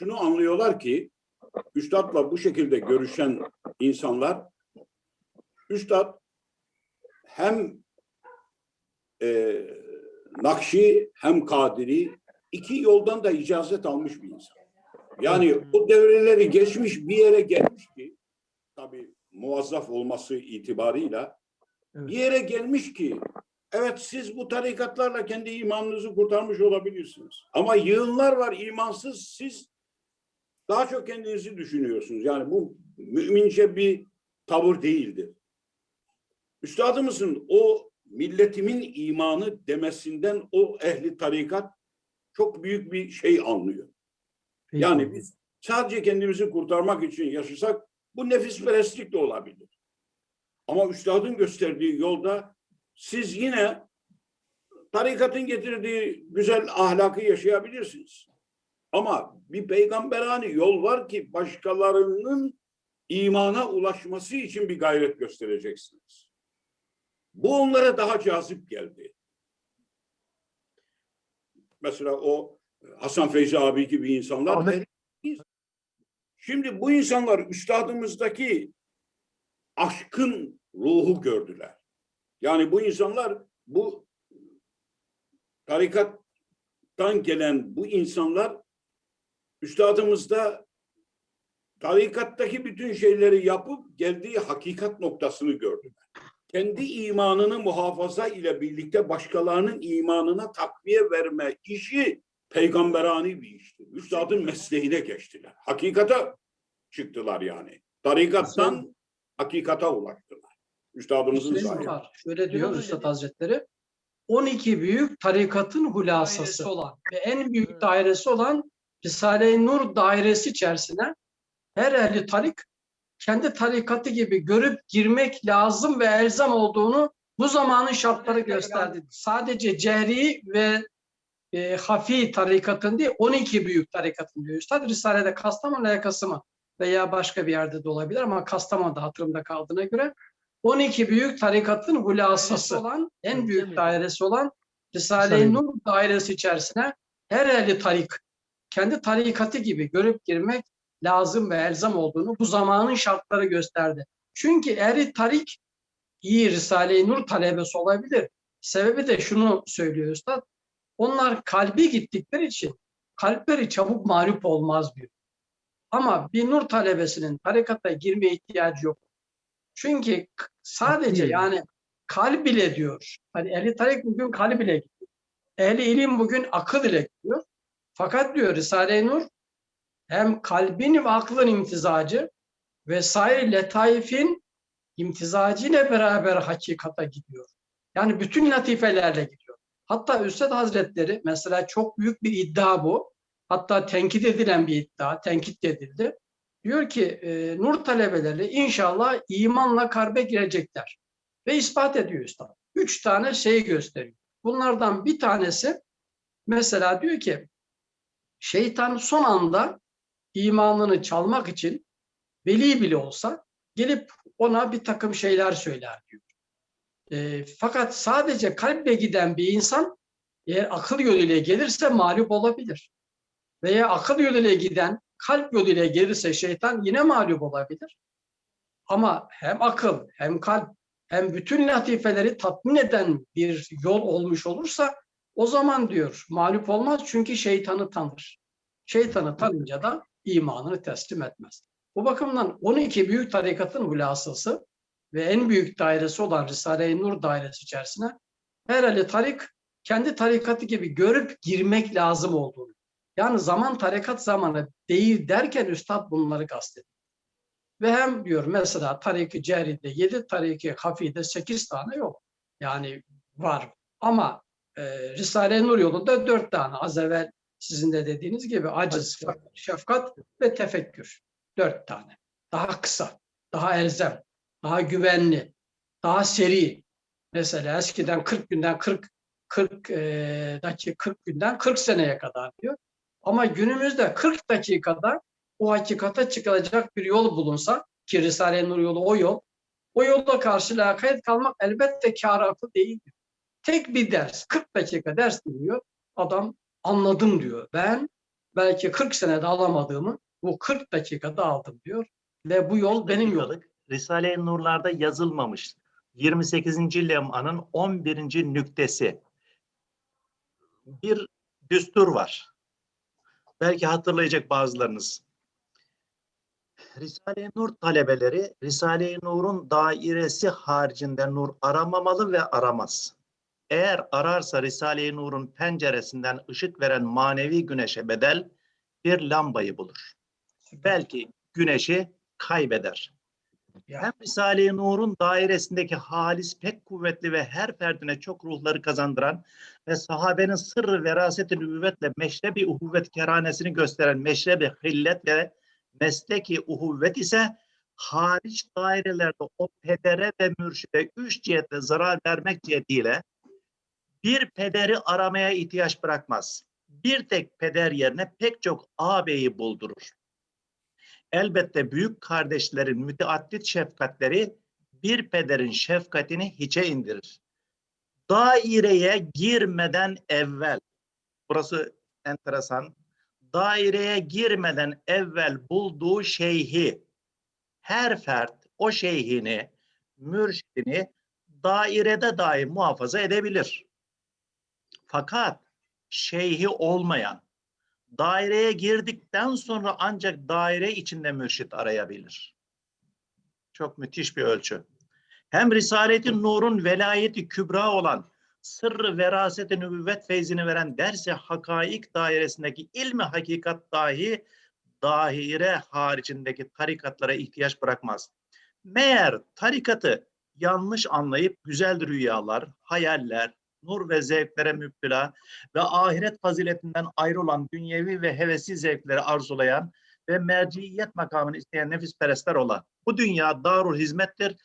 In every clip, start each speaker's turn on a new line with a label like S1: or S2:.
S1: şunu anlıyorlar ki Üstad'la bu şekilde görüşen insanlar Üstad hem e, Nakşi hem Kadiri iki yoldan da icazet almış bir insan. Yani o devreleri geçmiş bir yere gelmiş ki tabii muvazzaf olması itibarıyla
S2: Evet.
S1: bir yere gelmiş ki evet siz bu tarikatlarla kendi imanınızı kurtarmış olabilirsiniz. Ama yığınlar var imansız siz daha çok kendinizi düşünüyorsunuz. Yani bu mümince bir tavır değildir. Üstadımızın o milletimin imanı demesinden o ehli tarikat çok büyük bir şey anlıyor.
S2: Peki.
S1: Yani biz sadece kendimizi kurtarmak için yaşasak bu nefisperestlik de olabilir. Ama üstadın gösterdiği yolda siz yine tarikatın getirdiği güzel ahlakı yaşayabilirsiniz. Ama bir peygamberani yol var ki başkalarının imana ulaşması için bir gayret göstereceksiniz. Bu onlara daha cazip geldi. Mesela o Hasan Feyzi abi gibi insanlar
S2: Ahmet-
S1: Şimdi bu insanlar üstadımızdaki aşkın ruhu gördüler. Yani bu insanlar bu tarikattan gelen bu insanlar üstadımızda tarikattaki bütün şeyleri yapıp geldiği hakikat noktasını gördüler. Kendi imanını muhafaza ile birlikte başkalarının imanına takviye verme işi peygamberani bir işti. Üstadın mesleğine geçtiler. Hakikate çıktılar yani. Tarikattan hakikata ulaştılar. Üstadımızın sayesinde.
S3: var. Şöyle diyor Üstad. Hazretleri. 12 büyük tarikatın hulasası olan ve en büyük dairesi olan Risale-i Nur dairesi içerisine her ehli tarik kendi tarikatı gibi görüp girmek lazım ve elzam olduğunu bu zamanın şartları gösterdi. Sadece cehri ve e, hafi tarikatın değil 12 büyük tarikatın diyor Üstad. Risale'de Kastamonu yakası mı veya başka bir yerde de olabilir ama Kastamonu'da hatırımda kaldığına göre 12 büyük tarikatın hulasası olan, en büyük dairesi olan Risale-i Nur dairesi içerisine her ehli tarik kendi tarikatı gibi görüp girmek lazım ve elzam olduğunu bu zamanın şartları gösterdi. Çünkü ehli tarik iyi Risale-i Nur talebesi olabilir. Sebebi de şunu söylüyor Üstad. Onlar kalbi gittikleri için kalpleri çabuk mağlup olmaz diyor. Ama bir nur talebesinin tarikata girmeye ihtiyacı yok. Çünkü sadece yani kalp ile diyor. Hani ehli tarik bugün kalp ile gidiyor. Ehli ilim bugün akıl ile gidiyor. Fakat diyor Risale-i Nur hem kalbin ve aklın imtizacı vesaire letaifin imtizacı ile beraber hakikata gidiyor. Yani bütün latifelerle gidiyor. Hatta Üstad Hazretleri mesela çok büyük bir iddia bu. Hatta tenkit edilen bir iddia, tenkit edildi. Diyor ki e, nur talebeleri inşallah imanla kalbe girecekler. Ve ispat ediyor Üstad. Üç tane şey gösteriyor. Bunlardan bir tanesi mesela diyor ki şeytan son anda imanını çalmak için veli bile olsa gelip ona bir takım şeyler söyler diyor. E, fakat sadece kalple giden bir insan eğer akıl yoluyla gelirse mağlup olabilir. Veya akıl yoluyla giden kalp yoluyla gelirse şeytan yine mağlup olabilir. Ama hem akıl hem kalp hem bütün latifeleri tatmin eden bir yol olmuş olursa o zaman diyor mağlup olmaz çünkü şeytanı tanır. Şeytanı tanınca da imanını teslim etmez. Bu bakımdan 12 büyük tarikatın hulasası ve en büyük dairesi olan Risale-i Nur dairesi içerisine her eli tarik kendi tarikatı gibi görüp girmek lazım olduğunu. Yani zaman tarikat zamanı değil derken üstad bunları kastediyor. Ve hem diyor mesela tariki ceride 7, tariki hafide 8 tane yok. Yani var ama e, Risale-i Nur yolunda 4 tane az evvel sizin de dediğiniz gibi aciz, şefkat ve tefekkür. 4 tane. Daha kısa, daha elzem, daha güvenli, daha seri. Mesela eskiden 40 günden 40 40 e, dakika 40 günden 40 seneye kadar diyor. Ama günümüzde 40 dakikada o hakikate çıkılacak bir yol bulunsa ki Risale-i Nur yolu o yol. O yolda karşı lakayt kalmak elbette kâratı değildir. Tek bir ders, 40 dakika ders dinliyor. Adam anladım diyor. Ben belki 40 senede alamadığımı bu 40 dakikada aldım diyor. Ve bu yol benim yolum.
S2: Risale-i Nurlar'da yazılmamış. 28. lemanın 11. nüktesi. Bir düstur var. Belki hatırlayacak bazılarınız. Risale-i Nur talebeleri Risale-i Nur'un dairesi haricinde nur aramamalı ve aramaz. Eğer ararsa Risale-i Nur'un penceresinden ışık veren manevi güneşe bedel bir lambayı bulur. Belki güneşi kaybeder. Hem Risale-i Nur'un dairesindeki halis pek kuvvetli ve her ferdine çok ruhları kazandıran ve sahabenin sırrı veraseti nübüvvetle meşrebi uhuvvet keranesini gösteren meşrebi hillet ve mesleki uhuvvet ise hariç dairelerde o pedere ve mürşide üç cihetle zarar vermek cihetiyle bir pederi aramaya ihtiyaç bırakmaz. Bir tek peder yerine pek çok ağabeyi buldurur. Elbette büyük kardeşlerin müteaddit şefkatleri bir pederin şefkatini hiçe indirir. Daireye girmeden evvel, burası enteresan, daireye girmeden evvel bulduğu şeyhi, her fert o şeyhini, mürşidini dairede dahi muhafaza edebilir. Fakat şeyhi olmayan, daireye girdikten sonra ancak daire içinde mürşit arayabilir. Çok müthiş bir ölçü. Hem Risalet-i Nur'un velayeti kübra olan sırrı veraseti nübüvvet feyzini veren derse hakaik dairesindeki ilmi hakikat dahi daire haricindeki tarikatlara ihtiyaç bırakmaz. Meğer tarikatı yanlış anlayıp güzel rüyalar, hayaller, nur ve zevklere müptela ve ahiret faziletinden ayrılan dünyevi ve hevesi zevkleri arzulayan ve merciyet makamını isteyen nefisperestler olan bu dünya darul hizmettir.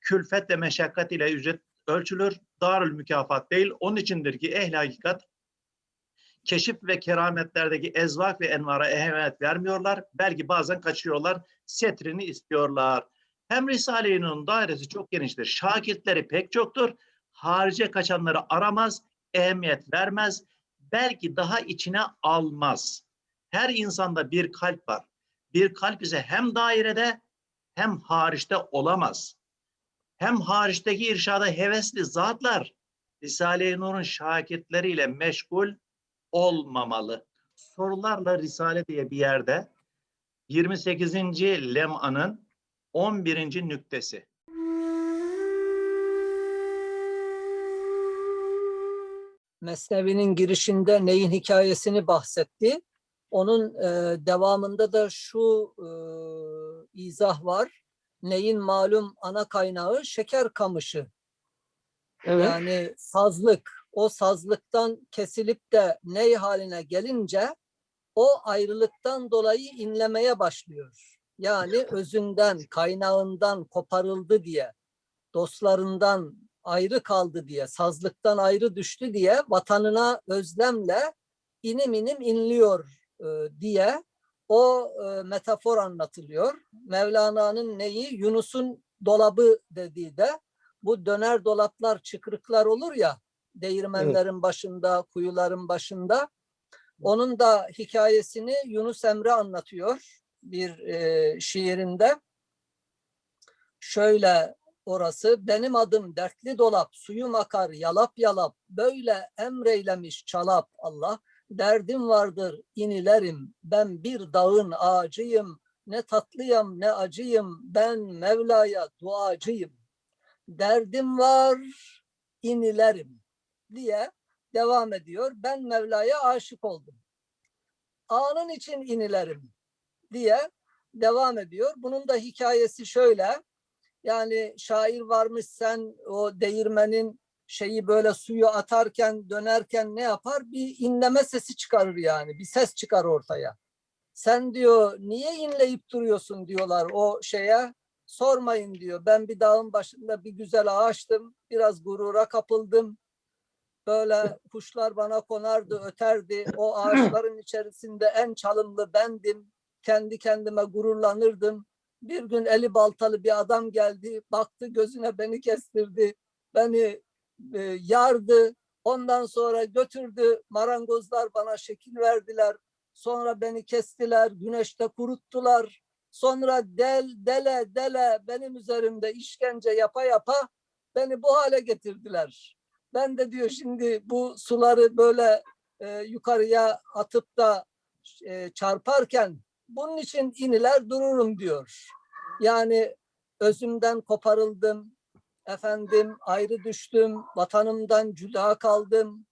S2: Külfet ve meşakkat ile ücret ölçülür. Darül mükafat değil. Onun içindir ki ehli hakikat keşif ve kerametlerdeki ezvak ve envara ehemmiyet vermiyorlar. Belki bazen kaçıyorlar. Setrini istiyorlar. Hem Risale-i Nur'un dairesi çok geniştir. Şakirtleri pek çoktur. Harice kaçanları aramaz, ehemmiyet vermez. Belki daha içine almaz. Her insanda bir kalp var. Bir kalp ise hem dairede hem hariçte olamaz. Hem hariçteki irşada hevesli zatlar Risale-i Nur'un şakitleriyle meşgul olmamalı. Sorularla Risale diye bir yerde 28. lem'anın 11. nüktesi.
S4: Mesnevi'nin girişinde neyin hikayesini bahsetti. Onun e, devamında da şu e, izah var. Neyin malum ana kaynağı şeker kamışı.
S3: Evet.
S4: Yani sazlık. O sazlıktan kesilip de ney haline gelince o ayrılıktan dolayı inlemeye başlıyor. Yani özünden, kaynağından koparıldı diye, dostlarından ayrı kaldı diye, sazlıktan ayrı düştü diye vatanına özlemle inim inim inliyor e, diye o e, metafor anlatılıyor. Mevlana'nın neyi? Yunus'un dolabı dediği de bu döner dolaplar, çıkrıklar olur ya değirmenlerin başında, kuyuların başında. Onun da hikayesini Yunus Emre anlatıyor bir e, şiirinde. Şöyle orası benim adım dertli dolap suyum akar yalap yalap böyle emreylemiş çalap. Allah derdim vardır inilerim. Ben bir dağın ağacıyım. Ne tatlıyım ne acıyım. Ben Mevla'ya duacıyım. Derdim var inilerim diye devam ediyor. Ben Mevla'ya aşık oldum. Anın için inilerim diye devam ediyor. Bunun da hikayesi şöyle yani şair varmış sen o değirmenin şeyi böyle suyu atarken dönerken ne yapar? Bir inleme sesi çıkarır yani. Bir ses çıkar ortaya. Sen diyor niye inleyip duruyorsun diyorlar o şeye. Sormayın diyor. Ben bir dağın başında bir güzel ağaçtım. Biraz gurura kapıldım. Böyle kuşlar bana konardı, öterdi. O ağaçların içerisinde en çalımlı bendim. Kendi kendime gururlanırdım. Bir gün eli baltalı bir adam geldi, baktı gözüne beni kestirdi, beni e, yardı. Ondan sonra götürdü, marangozlar bana şekil verdiler. Sonra beni kestiler, güneşte kuruttular. Sonra del, dele, dele benim üzerimde işkence yapa yapa beni bu hale getirdiler. Ben de diyor şimdi bu suları böyle e, yukarıya atıp da e, çarparken bunun için iniler dururum diyor. Yani özümden koparıldım, efendim ayrı düştüm, vatanımdan cüda kaldım.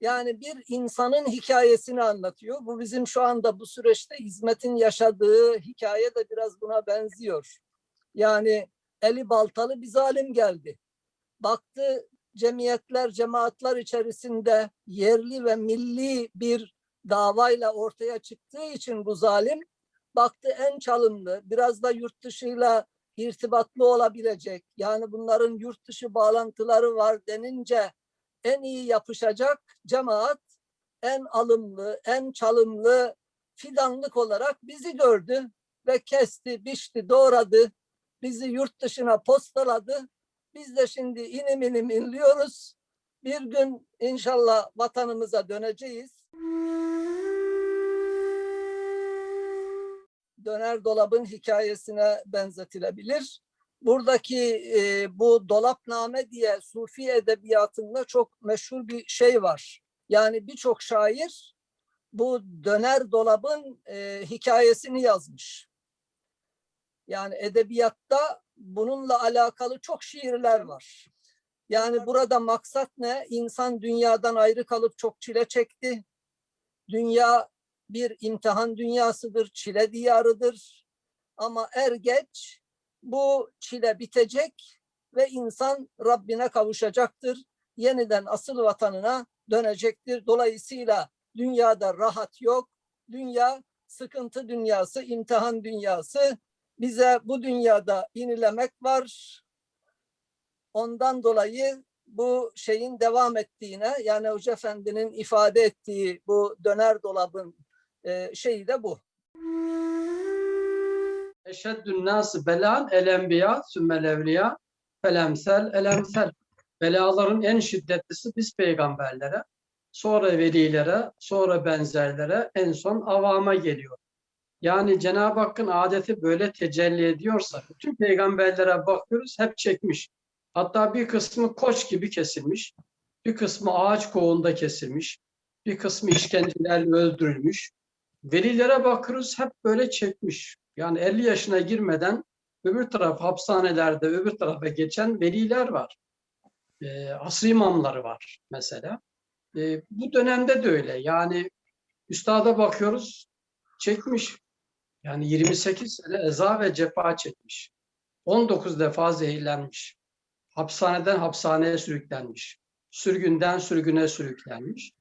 S4: Yani bir insanın hikayesini anlatıyor. Bu bizim şu anda bu süreçte hizmetin yaşadığı hikaye de biraz buna benziyor. Yani eli baltalı bir zalim geldi. Baktı cemiyetler, cemaatler içerisinde yerli ve milli bir davayla ortaya çıktığı için bu zalim baktı en çalımlı, biraz da yurt dışıyla irtibatlı olabilecek. Yani bunların yurt dışı bağlantıları var denince en iyi yapışacak cemaat en alımlı, en çalımlı fidanlık olarak bizi gördü ve kesti, biçti, doğradı. Bizi yurt dışına postaladı. Biz de şimdi inim inim inliyoruz. Bir gün inşallah vatanımıza döneceğiz. Döner dolabın hikayesine benzetilebilir. Buradaki e, bu dolapname diye Sufi edebiyatında çok meşhur bir şey var. Yani birçok şair bu döner dolabın e, hikayesini yazmış. Yani edebiyatta bununla alakalı çok şiirler var. Yani burada maksat ne? İnsan dünyadan ayrı kalıp çok çile çekti. Dünya bir imtihan dünyasıdır, çile diyarıdır. Ama er geç bu çile bitecek ve insan Rabbine kavuşacaktır. Yeniden asıl vatanına dönecektir. Dolayısıyla dünyada rahat yok. Dünya sıkıntı dünyası, imtihan dünyası. Bize bu dünyada inilemek var. Ondan dolayı bu şeyin devam ettiğine yani Hoca Efendi'nin ifade ettiği bu döner dolabın e, şeyi de bu.
S3: Eşeddün nâsı belan el enbiya sümmel evliya felemsel elemsel. Belaların en şiddetlisi biz peygamberlere, sonra velilere, sonra benzerlere, en son avama geliyor. Yani Cenab-ı Hakk'ın adeti böyle tecelli ediyorsa, bütün peygamberlere bakıyoruz hep çekmiş. Hatta bir kısmı koç gibi kesilmiş, bir kısmı ağaç koğunda kesilmiş, bir kısmı işkencelerle öldürülmüş. Velilere bakıyoruz hep böyle çekmiş. Yani 50 yaşına girmeden öbür taraf hapishanelerde öbür tarafa geçen veliler var. E, asr imamları var mesela. E, bu dönemde de öyle. Yani üstada bakıyoruz çekmiş. Yani 28 sene eza ve cefa çekmiş. 19 defa zehirlenmiş. Hapishaneden hapishaneye sürüklenmiş. Sürgünden sürgüne sürüklenmiş.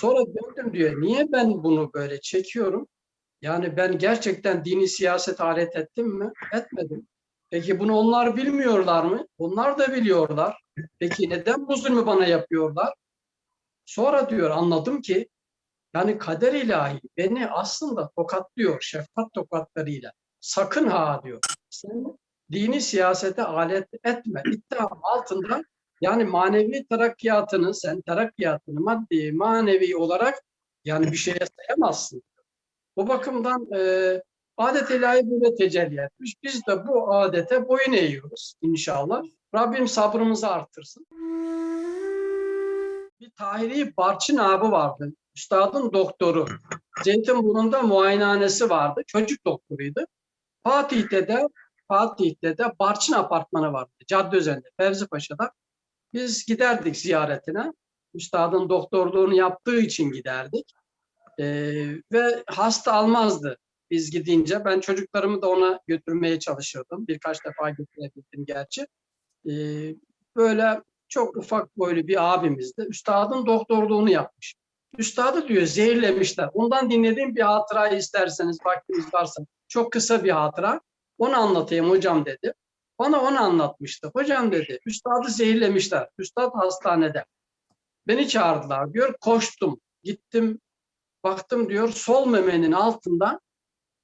S3: Sonra döndüm diyor. Niye ben bunu böyle çekiyorum? Yani ben gerçekten dini siyaset alet ettim mi? Etmedim. Peki bunu onlar bilmiyorlar mı? Onlar da biliyorlar. Peki neden bu zulmü bana yapıyorlar? Sonra diyor anladım ki yani kader ilahi beni aslında tokatlıyor şefkat tokatlarıyla. Sakın ha diyor. Sen dini siyasete alet etme. İttiham altında yani manevi terakkiyatını sen terakkiyatını maddi manevi olarak yani bir şeye sayamazsın. Bu bakımdan e, adet ilahi böyle tecelli etmiş. Biz de bu adete boyun eğiyoruz inşallah. Rabbim sabrımızı artırsın. Bir Tahiri Barçın abi vardı. Üstadın doktoru. Zeytinburnu'nda muayenehanesi vardı. Çocuk doktoruydu. Fatih'te de Fatih'te de Barçın apartmanı vardı. Cadde üzerinde. Fevzi Paşa'da. Biz giderdik ziyaretine. Üstadın doktorluğunu yaptığı için giderdik. Ee, ve hasta almazdı biz gidince. Ben çocuklarımı da ona götürmeye çalışıyordum. Birkaç defa götürebildim gerçi. Ee, böyle çok ufak boylu bir abimizdi. Üstadın doktorluğunu yapmış. Üstadı diyor zehirlemişler. Ondan dinlediğim bir hatırayı isterseniz vaktiniz varsa. Çok kısa bir hatıra. Onu anlatayım hocam dedi. Bana onu anlatmıştı. Hocam dedi, üstadı zehirlemişler. Üstad hastanede. Beni çağırdılar diyor. Koştum. Gittim. Baktım diyor sol memenin altından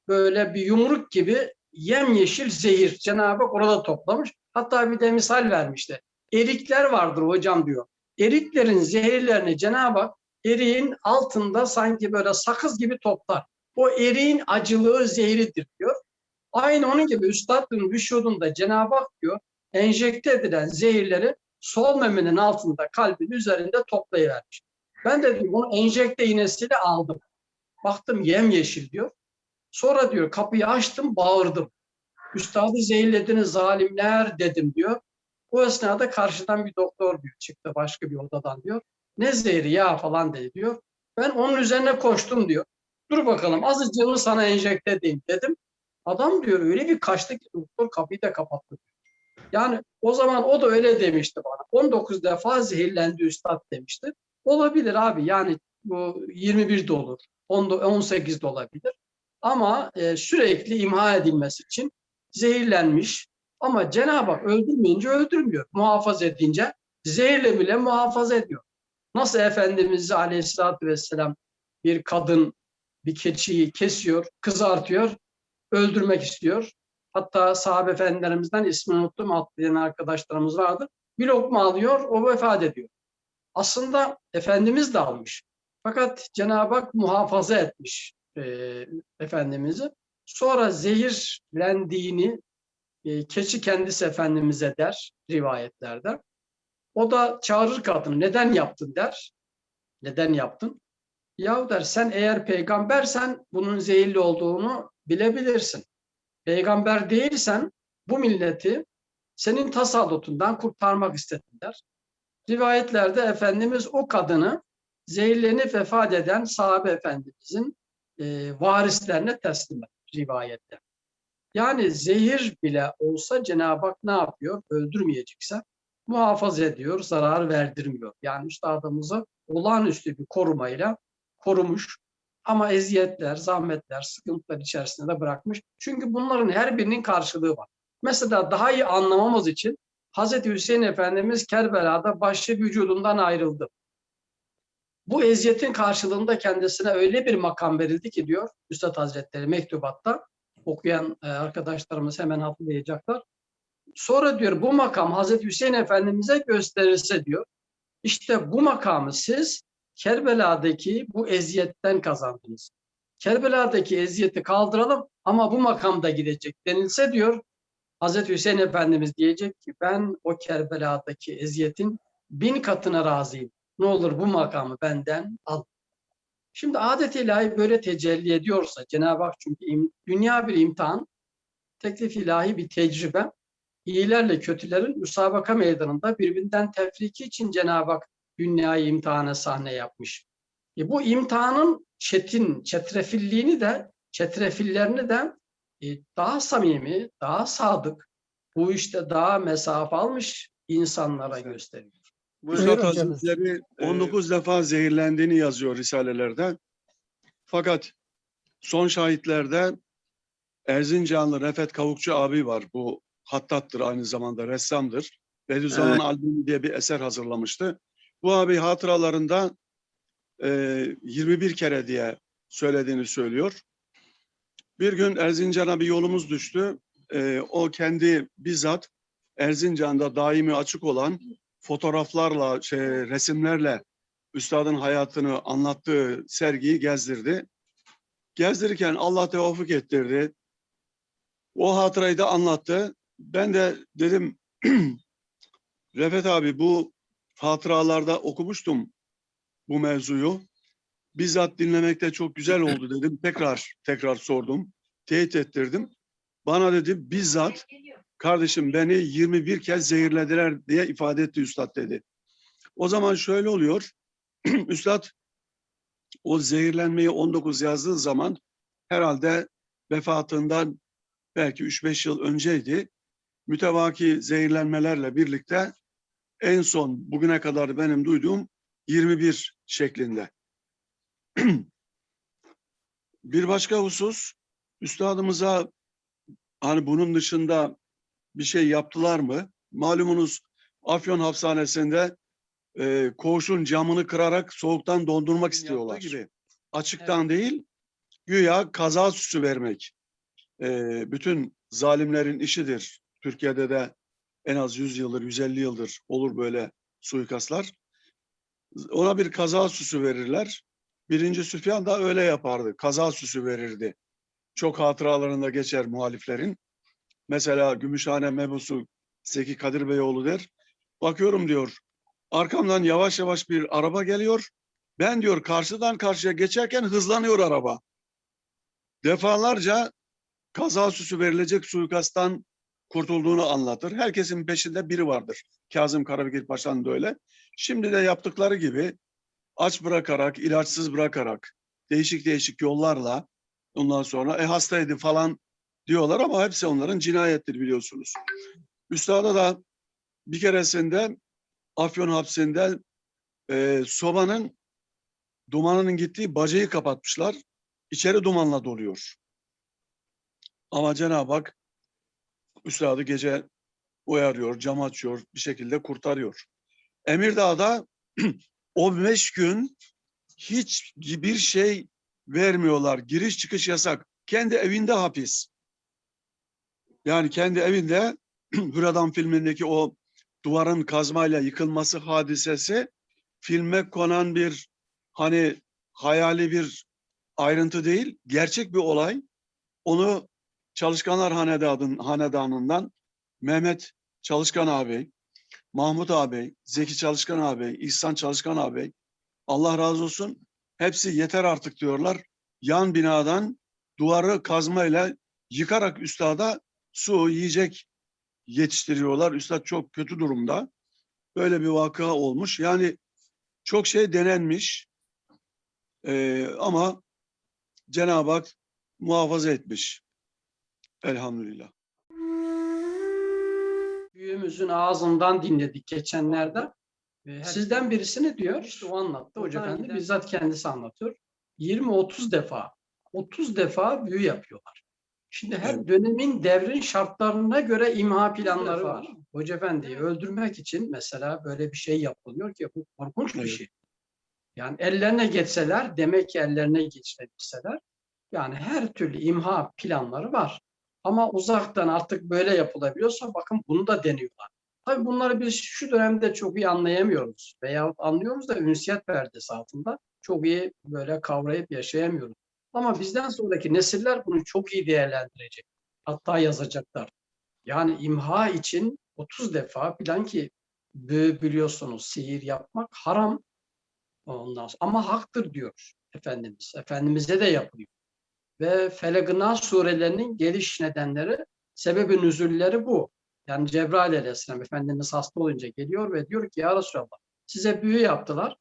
S3: böyle bir yumruk gibi yemyeşil zehir. Cenab-ı Hak orada toplamış. Hatta bir de misal vermişti. Erikler vardır hocam diyor. Eriklerin zehirlerini Cenab-ı Hak eriğin altında sanki böyle sakız gibi toplar. O eriğin acılığı zehridir diyor. Aynı onun gibi üstadın vücudunda Cenab-ı Hak diyor enjekte edilen zehirleri sol memenin altında kalbin üzerinde toplayıvermiş. Ben de diyor bunu enjekte iğnesiyle aldım. Baktım yemyeşil diyor. Sonra diyor kapıyı açtım bağırdım. Üstadı zehirlediniz zalimler dedim diyor. Bu esnada karşıdan bir doktor diyor çıktı başka bir odadan diyor. Ne zehri ya falan dedi diyor. Ben onun üzerine koştum diyor. Dur bakalım azıcığını sana enjekte edeyim dedim. Adam diyor öyle bir kaçtı ki doktor kapıyı da kapattı. Yani o zaman o da öyle demişti bana. 19 defa zehirlendi üstad demişti. Olabilir abi yani bu 21 de olur. 10 da- 18 de olabilir. Ama e, sürekli imha edilmesi için zehirlenmiş. Ama Cenab-ı Hak öldürmeyince öldürmüyor. Muhafaza edince zehirle bile muhafaza ediyor. Nasıl Efendimiz Aleyhisselatü Vesselam bir kadın bir keçiyi kesiyor, kızartıyor, öldürmek istiyor. Hatta sahabe efendilerimizden ismini unuttum atlayan arkadaşlarımız vardı. Bir lokma alıyor, o vefat ediyor. Aslında Efendimiz de almış. Fakat Cenab-ı Hak muhafaza etmiş e, Efendimiz'i. Sonra zehirlendiğini e, keçi kendisi Efendimiz'e der rivayetlerde. O da çağırır kadını. Neden yaptın der. Neden yaptın? Yahu der sen eğer peygambersen bunun zehirli olduğunu bilebilirsin. Peygamber değilsen bu milleti senin tasallutundan kurtarmak istedim der. Rivayetlerde Efendimiz o kadını zehirlenip vefat eden sahabe efendimizin e, varislerine teslim etmiş rivayette. Yani zehir bile olsa Cenab-ı Hak ne yapıyor? Öldürmeyecekse muhafaza ediyor, zarar verdirmiyor. Yani üstadımızı olağanüstü bir korumayla korumuş ama eziyetler, zahmetler, sıkıntılar içerisinde de bırakmış. Çünkü bunların her birinin karşılığı var. Mesela daha iyi anlamamız için Hazreti Hüseyin Efendimiz Kerbela'da başı vücudundan ayrıldı. Bu eziyetin karşılığında kendisine öyle bir makam verildi ki diyor Üstad Hazretleri mektubatta okuyan e, arkadaşlarımız hemen hatırlayacaklar. Sonra diyor bu makam Hazreti Hüseyin Efendimiz'e gösterilse diyor. İşte bu makamı siz Kerbela'daki bu eziyetten kazandınız. Kerbela'daki eziyeti kaldıralım ama bu makamda gidecek denilse diyor Hazreti Hüseyin Efendimiz diyecek ki ben o Kerbela'daki eziyetin bin katına razıyım. Ne olur bu makamı benden al. Şimdi adet ilahi böyle tecelli ediyorsa Cenab-ı Hak çünkü dünya bir imtihan, teklif ilahi bir tecrübe. İyilerle kötülerin müsabaka meydanında birbirinden tefriki için Cenab-ı Hak dünyayı imtihana sahne yapmış. E bu imtihanın çetin, çetrefilliğini de, çetrefillerini de e, daha samimi, daha sadık, bu işte daha mesafe almış insanlara gösteriyor.
S5: Üstad. Hazretleri
S1: Ee,
S5: 19 defa zehirlendiğini yazıyor risalelerde. Fakat son şahitlerde Erzincanlı Refet Kavukçu abi var. Bu hattattır aynı zamanda ressamdır. Bediüzzaman
S1: Evet.
S5: albümü diye bir eser hazırlamıştı. Bu abi hatıralarında e, 21 kere diye söylediğini söylüyor. Bir gün Erzincan'a bir yolumuz düştü. E, o kendi bizzat Erzincan'da daimi açık olan fotoğraflarla, şey, resimlerle üstadın hayatını anlattığı sergiyi gezdirdi. Gezdirirken Allah tevafuk ettirdi. O hatırayı da anlattı. Ben de dedim Refet abi bu hatıralarda okumuştum bu mevzuyu. Bizzat dinlemekte çok güzel oldu dedim. Tekrar tekrar sordum. Teyit ettirdim. Bana dedi bizzat kardeşim beni 21 kez zehirlediler diye ifade etti üstad dedi. O zaman şöyle oluyor. üstad o zehirlenmeyi 19 yazdığı zaman herhalde vefatından belki 3-5 yıl önceydi. Mütevaki zehirlenmelerle birlikte en son bugüne kadar benim duyduğum 21 şeklinde. bir başka husus üstadımıza hani bunun dışında bir şey yaptılar mı? Malumunuz Afyon Hapishanesi'nde e, koğuşun camını kırarak soğuktan dondurmak istiyorlar. Gibi. Açıktan değil, güya kaza süsü vermek. E, bütün zalimlerin işidir. Türkiye'de de en az 100 yıldır, 150 yıldır olur böyle suikastlar. Ona bir kaza süsü verirler. Birinci Süfyan da öyle yapardı. Kaza süsü verirdi. Çok hatıralarında geçer muhaliflerin. Mesela Gümüşhane mebusu Zeki Kadir Beyoğlu der. Bakıyorum diyor. Arkamdan yavaş yavaş bir araba geliyor. Ben diyor karşıdan karşıya geçerken hızlanıyor araba. Defalarca kaza süsü verilecek suikasttan kurtulduğunu anlatır. Herkesin peşinde biri vardır. Kazım Karabekir Paşa'nın da öyle. Şimdi de yaptıkları gibi aç bırakarak, ilaçsız bırakarak, değişik değişik yollarla ondan sonra e hastaydı falan diyorlar ama hepsi onların cinayettir biliyorsunuz. Üstada da bir keresinde Afyon hapsinde e, sobanın dumanının gittiği bacayı kapatmışlar. İçeri dumanla doluyor. Ama Cenab-ı Hak üstadı gece uyarıyor, cam açıyor, bir şekilde kurtarıyor. Emirdağ'da o beş gün hiç bir şey vermiyorlar. Giriş çıkış yasak. Kendi evinde hapis. Yani kendi evinde Hüradan filmindeki o duvarın kazmayla yıkılması hadisesi filme konan bir hani hayali bir ayrıntı değil, gerçek bir olay. Onu Çalışkanlar Hanedanı'ndan, Hanedanı'ndan Mehmet Çalışkan ağabey, Mahmut ağabey, Zeki Çalışkan ağabey, İhsan Çalışkan ağabey, Allah razı olsun hepsi yeter artık diyorlar. Yan binadan duvarı kazmayla yıkarak üstada su, yiyecek yetiştiriyorlar. Üstad çok kötü durumda. Böyle bir vaka olmuş. Yani çok şey denenmiş. Ee, ama Cenab-ı Hak muhafaza etmiş. Elhamdülillah.
S3: Büyüğümüzün ağzından dinledik geçenlerde. Sizden birisi ne diyor? İşte o anlattı Hoca Efendi. Bizzat kendisi anlatıyor. 20-30 defa, 30 defa büyü yapıyorlar. Şimdi her
S5: Evet.
S3: dönemin devrin şartlarına göre imha planları var. Hoca Efendi'yi öldürmek için mesela böyle bir şey yapılıyor ki bu korkunç bir şey. Yani ellerine geçseler, demek ki ellerine geçirebilseler, yani her türlü imha planları var. Ama uzaktan artık böyle yapılabiliyorsa bakın bunu da deniyorlar. Tabii bunları biz şu dönemde çok iyi anlayamıyoruz. Veya anlıyoruz da ünsiyet perdesi altında çok iyi böyle kavrayıp yaşayamıyoruz. Ama bizden sonraki nesiller bunu çok iyi değerlendirecek. Hatta yazacaklar. Yani imha için 30 defa bilen ki biliyorsunuz sihir yapmak haram. Ondan sonra, ama haktır diyor Efendimiz. Efendimiz'e de yapılıyor. Ve Felak-ı surelerinin geliş nedenleri, sebebi nüzulleri bu. Yani Cebrail aleyhisselam Efendimiz hasta olunca geliyor ve diyor ki ya Resulallah size büyü yaptılar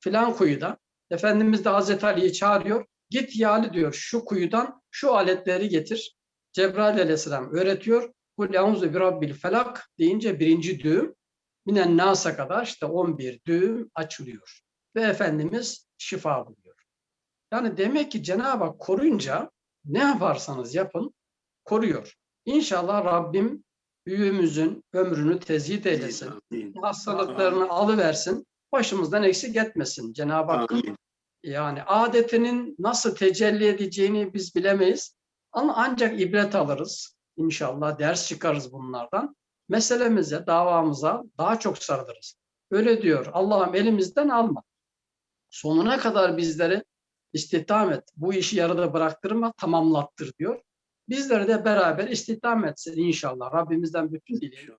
S3: filan kuyuda. Efendimiz de Hazreti Ali'yi çağırıyor. Git ya Ali diyor şu kuyudan şu aletleri getir. Cebrail aleyhisselam öğretiyor. Bu leunzu bir rabbil felak deyince birinci düğüm minen nasa kadar işte 11 düğüm açılıyor. Ve Efendimiz şifa buluyor. Yani demek ki Cenab-ı Hak koruyunca ne yaparsanız yapın koruyor. İnşallah Rabbim büyüğümüzün ömrünü tezhid eylesin.
S1: Amin.
S3: Hastalıklarını alıversin. Başımızdan eksik etmesin Cenab-ı Hak.
S1: Amin.
S3: Yani adetinin nasıl tecelli edeceğini biz bilemeyiz. Ama ancak ibret alırız. İnşallah ders çıkarız bunlardan. Meselemize, davamıza daha çok sarılırız. Öyle diyor. Allah'ım elimizden alma. Sonuna kadar bizleri istihdam et. Bu işi yarıda bıraktırma, tamamlattır diyor. Bizleri de beraber istihdam etsin inşallah. Rabbimizden bütün dileğim